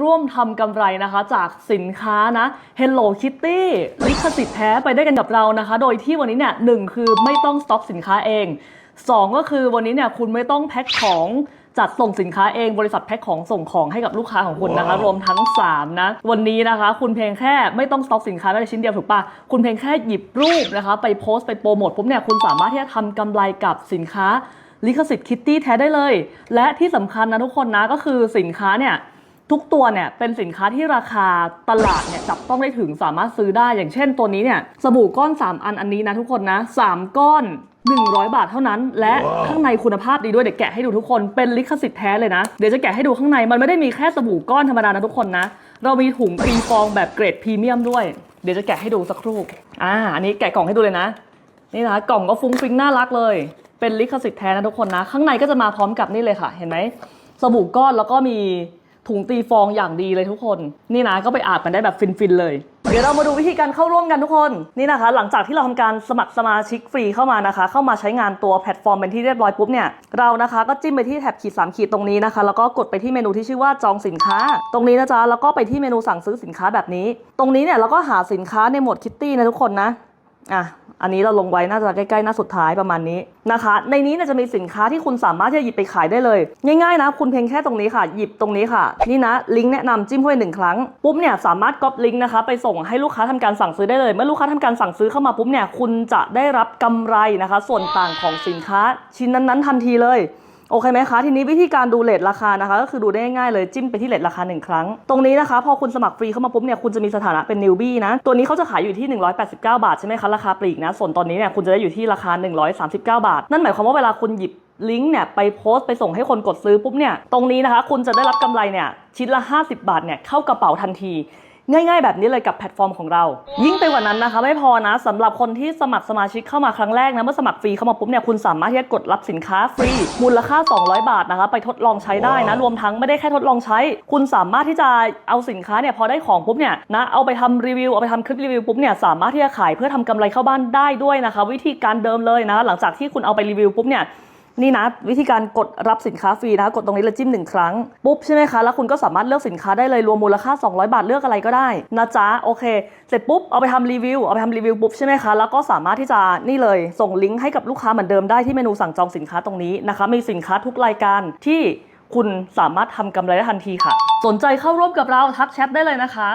ร่วมทำกำไรนะคะจากสินค้านะ Hello Kitty ลิขสิทธิ์แท้ไปได้กันกับเรานะคะ โดยที่วันนี้เนี่ยหนึ่งคือไม่ต้องสต็อกสินค้าเองสองก็คือวันนี้เนี่ยคุณไม่ต้องแพ็คของจัดส่งสินค้าเองบริษัทแพ็คของส่งของให้กับลูกค้าของคุณนะคะ รวมทั้ง 3 นะ วันนี้นะคะ คุณเพียงแค่ไม่ต้องสต็อกสินค้าแม้แต่ชิ้นเดียวถูกปะคุณเพียงแค่หยิบรูปนะคะ ไปโพสต์ไปโปรโมทปุ๊บเนี่ยคุณสามารถที่จะทำกำไรกับสินค้าลิขสิทธิ์คิตตี้แท้ได้เลย และที่สำคัญนะทุกคนนะก็คือสินค้าเนี่ย ทุกตัวเนี่ยเป็นสินค้าที่ราคาตลาดเนี่ยจับต้องได้ถึงสามารถซื้อได้อย่างเช่นตัวนี้เนี่ยสบู่ก้อน 3 อันอันนี้นะทุกคนนะ 3 ก้อน 100 บาทเท่านั้น และข้างในคุณภาพดีด้วยเดี๋ยวแกะให้ดูทุกคนเป็นลิขสิทธิ์แท้เลยนะ เดี๋ยวจะแกะให้ดูข้างในมันไม่ได้มีแค่สบู่ก้อนธรรมดานะทุกคนนะ เรามีถุงปีฟองแบบเกรดพรีเมียมด้วย เดี๋ยวจะแกะให้ดูสักครู่อ่าอันนี้แกะกล่องให้ดูเลยนะ นี่นะคะกล่องก็ฟุ้งฟิ้งน่ารักเลย เป็นลิขสิทธิ์แท้นะทุกคนนะ ข้างในก็จะมาพร้อมกับนี่เลยค่ะ เห็นไหมสบู่ก้อนแล้วก็มี ถุงตีฟองอย่างดีเลยทุกคน นี่นะก็ไปอาบกันได้แบบฟินๆเลย เดี๋ยวเรามาดูวิธีการเข้าร่วมกันทุกคนนี่นะคะ หลังจากที่เราทำการสมัครสมาชิกฟรีเข้ามานะคะ เข้ามาใช้งานตัวแพลตฟอร์มเป็นที่เรียบร้อยปุ๊บเนี่ยเรานะคะก็จิ้มไปที่แท็บขีด3ขีดตรงนี้นะคะ แล้วก็กดไปที่เมนูที่ชื่อว่าจองสินค้า ตรงนี้นะจ๊ะแล้วก็ไปที่เมนูสั่งซื้อสินค้าแบบนี้ ตรงนี้เนี่ยเราก็หาสินค้าในหมวดคิตตี้นะทุกคนนะ อะอันนี้เราลงไว้น่าจะใกล้ๆหน้าสุดท้ายประมาณนี้นะคะ ในนี้เนี่ยจะมีสินค้าที่คุณสามารถที่จะหยิบไปขายได้เลย ง่ายๆนะ คุณเพียงแค่ตรงนี้ค่ะ หยิบตรงนี้ค่ะ นี่นะลิงก์แนะนำจิ้มเข้าไปหนึ่งครั้งปุ๊บเนี่ยสามารถก๊อปลิงก์นะคะไปส่งให้ลูกค้าทำการสั่งซื้อได้เลย เมื่อลูกค้าทำการสั่งซื้อเข้ามาปุ๊บเนี่ยคุณจะได้รับกำไรนะคะ ส่วนต่างของสินค้าชิ้นนั้นๆ ทันทีเลย โอเคไหมคะทีนี้วิธีการดูเลทราคานะคะก็คือดูได้ง่ายเลยจิ้มไปที่เลทราคา 1 ครั้ง ตรงนี้นะคะพอคุณสมัครฟรีเข้ามาปุ๊บเนี่ยคุณจะมีสถานะเป็นนิวบี้นะตัวนี้เขาจะขายอยู่ที่ 189 บาทใช่ไหมคะราคาปลีกนะส่วนตอนนี้เนี่ยคุณจะได้อยู่ที่ราคา 139 บาท นั่นหมายความว่าเวลาคุณหยิบลิงก์เนี่ยไปโพสต์ไปส่งให้คนกดซื้อปุ๊บเนี่ยตรงนี้นะคะ คุณจะได้รับกำไรเนี่ยชิ้นละ 50 บาทเนี่ยเข้ากระเป๋าทันที ง่ายๆ แบบนี้เลยกับแพลตฟอร์มของเรา ยิ่งไปกว่านั้นนะคะไม่พอนะสำหรับคนที่สมัครสมาชิกเข้ามาครั้งแรกนะเมื่อสมัครฟรีเข้ามาปุ๊บเนี่ยคุณสามารถที่จะกดรับสินค้าฟรีมูลค่า 200 บาทนะคะ ไปทดลองใช้ได้นะรวมทั้งไม่ได้แค่ทดลองใช้ คุณสามารถที่จะเอาสินค้าเนี่ยพอได้ของปุ๊บเนี่ยนะเอาไปทำรีวิวเอาไปทำคลิปรีวิวปุ๊บเนี่ยสามารถที่จะขายเพื่อทำกำไรเข้าบ้านได้ด้วยนะคะ วิธีการเดิมเลยนะหลังจากที่คุณเอาไปรีวิวปุ๊บเนี่ย นี่นะวิธีการกดรับสินค้าฟรีนะคะกดตรงนี้แล้วจิ้มหนึ่งครั้งปุ๊บใช่ไหมคะแล้วคุณก็สามารถเลือกสินค้าได้เลยรวมมูลค่า 200 บาทเลือกอะไรก็ได้นะจ๊ะโอเค เสร็จปุ๊บเอาไปทำรีวิวเอาไปทำรีวิวปุ๊บใช่ไหมคะแล้วก็สามารถที่จะนี่เลย ส่งลิงก์ให้กับลูกค้าเหมือนเดิมได้ที่เมนูสั่งจองสินค้าตรงนี้นะคะมีสินค้าทุกรายการที่คุณสามารถทำกำไรได้ทันทีค่ะ สนใจเข้าร่วมกับเราทักแชทได้เลยนะคะ